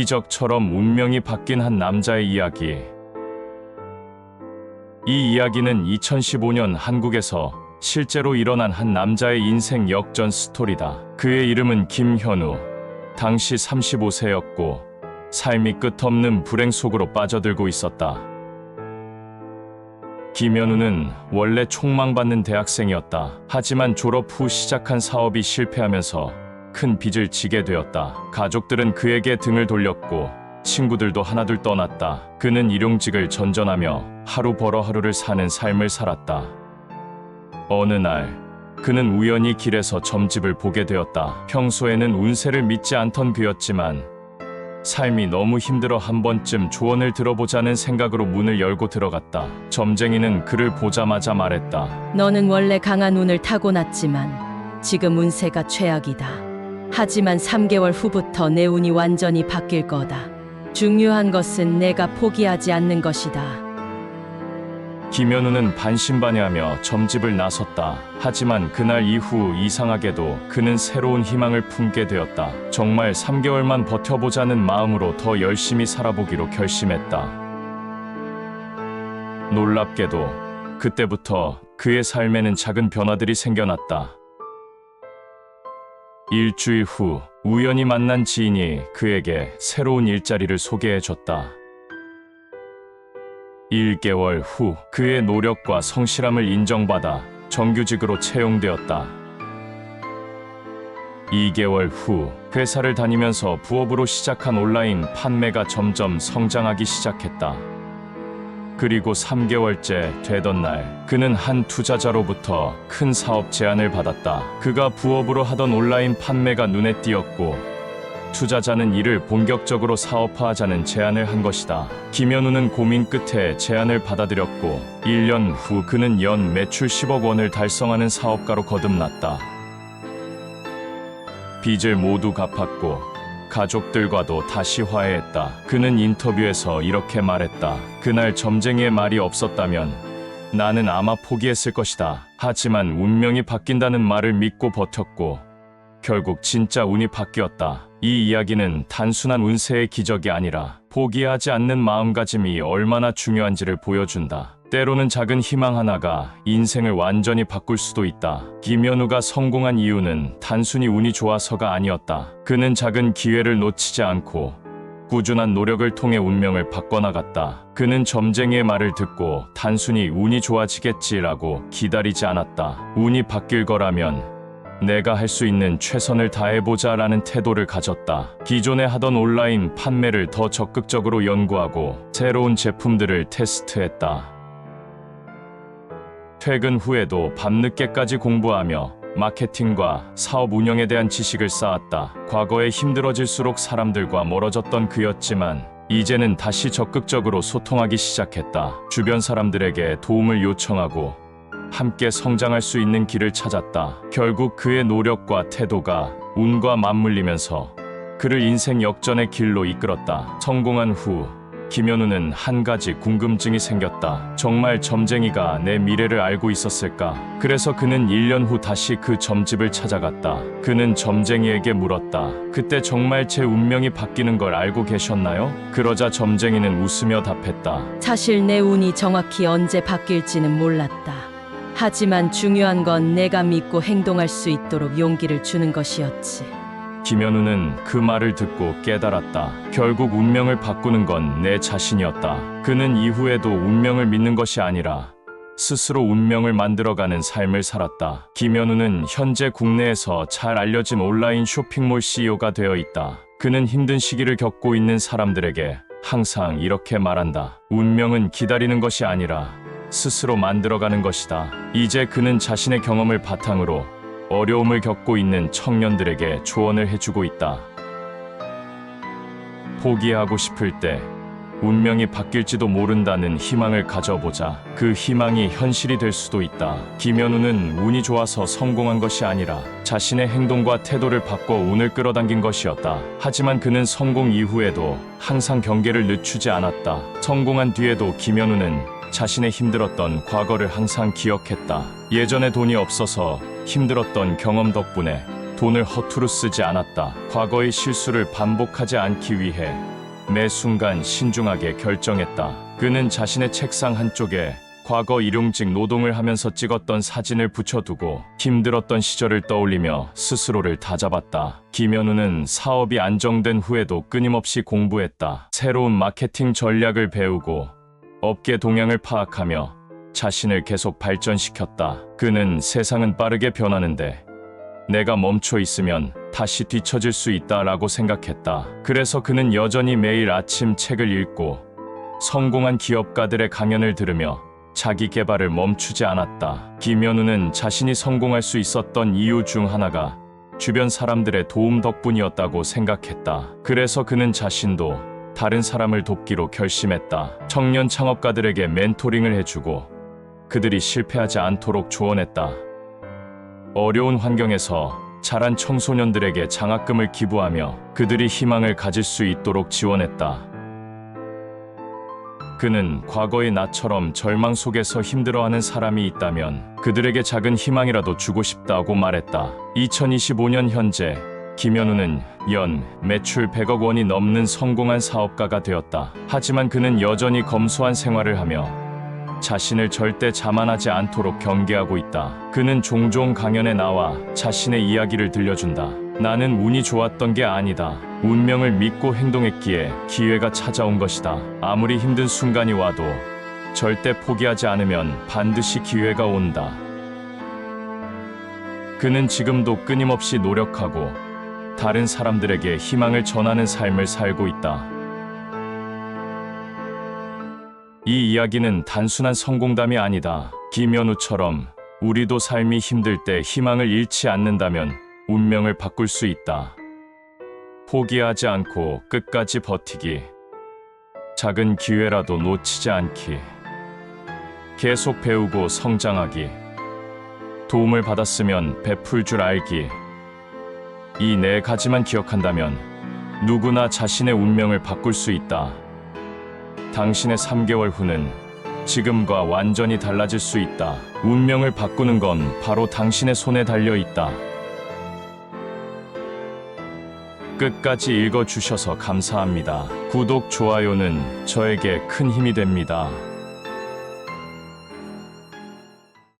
기적처럼 운명이 바뀐 한 남자의 이야기. 이 이야기는 2015년 한국에서 실제로 일어난 한 남자의 인생 역전 스토리다. 그의 이름은 김현우. 당시 35세였고 삶이 끝없는 불행 속으로 빠져들고 있었다. 김현우는 원래 촉망받는 대학생이었다. 하지만 졸업 후 시작한 사업이 실패하면서 큰 빚을 지게 되었다. 가족들은 그에게 등을 돌렸고 친구들도 하나둘 떠났다. 그는 일용직을 전전하며 하루 벌어 하루를 사는 삶을 살았다. 어느 날 그는 우연히 길에서 점집을 보게 되었다. 평소에는 운세를 믿지 않던 그였지만 삶이 너무 힘들어 한 번쯤 조언을 들어보자는 생각으로 문을 열고 들어갔다. 점쟁이는 그를 보자마자 말했다. 너는 원래 강한 운을 타고났지만 지금 운세가 최악이다. 하지만 3개월 후부터 내 운이 완전히 바뀔 거다. 중요한 것은 내가 포기하지 않는 것이다. 김현우는 반신반의하며 점집을 나섰다. 하지만 그날 이후 이상하게도 그는 새로운 희망을 품게 되었다. 정말 3개월만 버텨보자는 마음으로 더 열심히 살아보기로 결심했다. 놀랍게도 그때부터 그의 삶에는 작은 변화들이 생겨났다. 일주일 후 우연히 만난 지인이 그에게 새로운 일자리를 소개해 줬다. 1개월 후 그의 노력과 성실함을 인정받아 정규직으로 채용되었다. 2개월 후 회사를 다니면서 부업으로 시작한 온라인 판매가 점점 성장하기 시작했다. 그리고 3개월째 되던 날 그는 한 투자자로부터 큰 사업 제안을 받았다. 그가 부업으로 하던 온라인 판매가 눈에 띄었고 투자자는 이를 본격적으로 사업화하자는 제안을 한 것이다. 김현우는 고민 끝에 제안을 받아들였고 1년 후 그는 연 매출 10억 원을 달성하는 사업가로 거듭났다. 빚을 모두 갚았고 가족들과도 다시 화해했다. 그는 인터뷰에서 이렇게 말했다. 그날 점쟁이의 말이 없었다면 나는 아마 포기했을 것이다. 하지만 운명이 바뀐다는 말을 믿고 버텼고 결국 진짜 운이 바뀌었다. 이 이야기는 단순한 운세의 기적이 아니라 포기하지 않는 마음가짐이 얼마나 중요한지를 보여준다. 때로는 작은 희망 하나가 인생을 완전히 바꿀 수도 있다. 김현우가 성공한 이유는 단순히 운이 좋아서가 아니었다. 그는 작은 기회를 놓치지 않고 꾸준한 노력을 통해 운명을 바꿔나갔다. 그는 점쟁이의 말을 듣고 단순히 운이 좋아지겠지라고 기다리지 않았다. 운이 바뀔 거라면 내가 할 수 있는 최선을 다해보자 라는 태도를 가졌다. 기존에 하던 온라인 판매를 더 적극적으로 연구하고 새로운 제품들을 테스트했다. 퇴근 후에도 밤늦게까지 공부하며 마케팅과 사업 운영에 대한 지식을 쌓았다. 과거에 힘들어질수록 사람들과 멀어졌던 그였지만 이제는 다시 적극적으로 소통하기 시작했다. 주변 사람들에게 도움을 요청하고 함께 성장할 수 있는 길을 찾았다. 결국 그의 노력과 태도가 운과 맞물리면서 그를 인생 역전의 길로 이끌었다. 성공한 후 김현우는 한 가지 궁금증이 생겼다. 정말 점쟁이가 내 미래를 알고 있었을까? 그래서 그는 1년 후 다시 그 점집을 찾아갔다. 그는 점쟁이에게 물었다. 그때 정말 제 운명이 바뀌는 걸 알고 계셨나요? 그러자 점쟁이는 웃으며 답했다. 사실 내 운이 정확히 언제 바뀔지는 몰랐다. 하지만 중요한 건 내가 믿고 행동할 수 있도록 용기를 주는 것이었지. 김현우는 그 말을 듣고 깨달았다. 결국 운명을 바꾸는 건 내 자신이었다. 그는 이후에도 운명을 믿는 것이 아니라 스스로 운명을 만들어가는 삶을 살았다. 김현우는 현재 국내에서 잘 알려진 온라인 쇼핑몰 CEO가 되어 있다. 그는 힘든 시기를 겪고 있는 사람들에게 항상 이렇게 말한다. 운명은 기다리는 것이 아니라 스스로 만들어가는 것이다. 이제 그는 자신의 경험을 바탕으로 어려움을 겪고 있는 청년들에게 조언을 해주고 있다. 포기하고 싶을 때 운명이 바뀔지도 모른다는 희망을 가져보자. 그 희망이 현실이 될 수도 있다. 김현우는 운이 좋아서 성공한 것이 아니라 자신의 행동과 태도를 바꿔 운을 끌어당긴 것이었다. 하지만 그는 성공 이후에도 항상 경계를 늦추지 않았다. 성공한 뒤에도 김현우는 자신의 힘들었던 과거를 항상 기억했다. 예전에 돈이 없어서 힘들었던 경험 덕분에 돈을 허투루 쓰지 않았다. 과거의 실수를 반복하지 않기 위해 매 순간 신중하게 결정했다. 그는 자신의 책상 한쪽에 과거 일용직 노동을 하면서 찍었던 사진을 붙여두고 힘들었던 시절을 떠올리며 스스로를 다잡았다. 김현우는 사업이 안정된 후에도 끊임없이 공부했다. 새로운 마케팅 전략을 배우고 업계 동향을 파악하며 자신을 계속 발전시켰다. 그는 세상은 빠르게 변하는데 내가 멈춰 있으면 다시 뒤처질 수 있다라고 생각했다. 그래서 그는 여전히 매일 아침 책을 읽고 성공한 기업가들의 강연을 들으며 자기 개발을 멈추지 않았다. 김현우는 자신이 성공할 수 있었던 이유 중 하나가 주변 사람들의 도움 덕분이었다고 생각했다. 그래서 그는 자신도 다른 사람을 돕기로 결심했다. 청년 창업가들에게 멘토링을 해주고 그들이 실패하지 않도록 조언했다. 어려운 환경에서 자란 청소년들에게 장학금을 기부하며 그들이 희망을 가질 수 있도록 지원했다. 그는 과거의 나처럼 절망 속에서 힘들어하는 사람이 있다면 그들에게 작은 희망이라도 주고 싶다고 말했다. 2025년 현재 김현우는 연 매출 100억 원이 넘는 성공한 사업가가 되었다. 하지만 그는 여전히 검소한 생활을 하며 자신을 절대 자만하지 않도록 경계하고 있다. 그는 종종 강연에 나와 자신의 이야기를 들려준다. 나는 운이 좋았던 게 아니다. 운명을 믿고 행동했기에 기회가 찾아온 것이다. 아무리 힘든 순간이 와도 절대 포기하지 않으면 반드시 기회가 온다. 그는 지금도 끊임없이 노력하고 다른 사람들에게 희망을 전하는 삶을 살고 있다. 이 이야기는 단순한 성공담이 아니다. 김현우처럼 우리도 삶이 힘들 때 희망을 잃지 않는다면 운명을 바꿀 수 있다. 포기하지 않고 끝까지 버티기. 작은 기회라도 놓치지 않기. 계속 배우고 성장하기. 도움을 받았으면 베풀 줄 알기. 이 네 가지만 기억한다면 누구나 자신의 운명을 바꿀 수 있다. 당신의 3개월 후는 지금과 완전히 달라질 수 있다. 운명을 바꾸는 건 바로 당신의 손에 달려 있다. 끝까지 읽어주셔서 감사합니다. 구독, 좋아요는 저에게 큰 힘이 됩니다.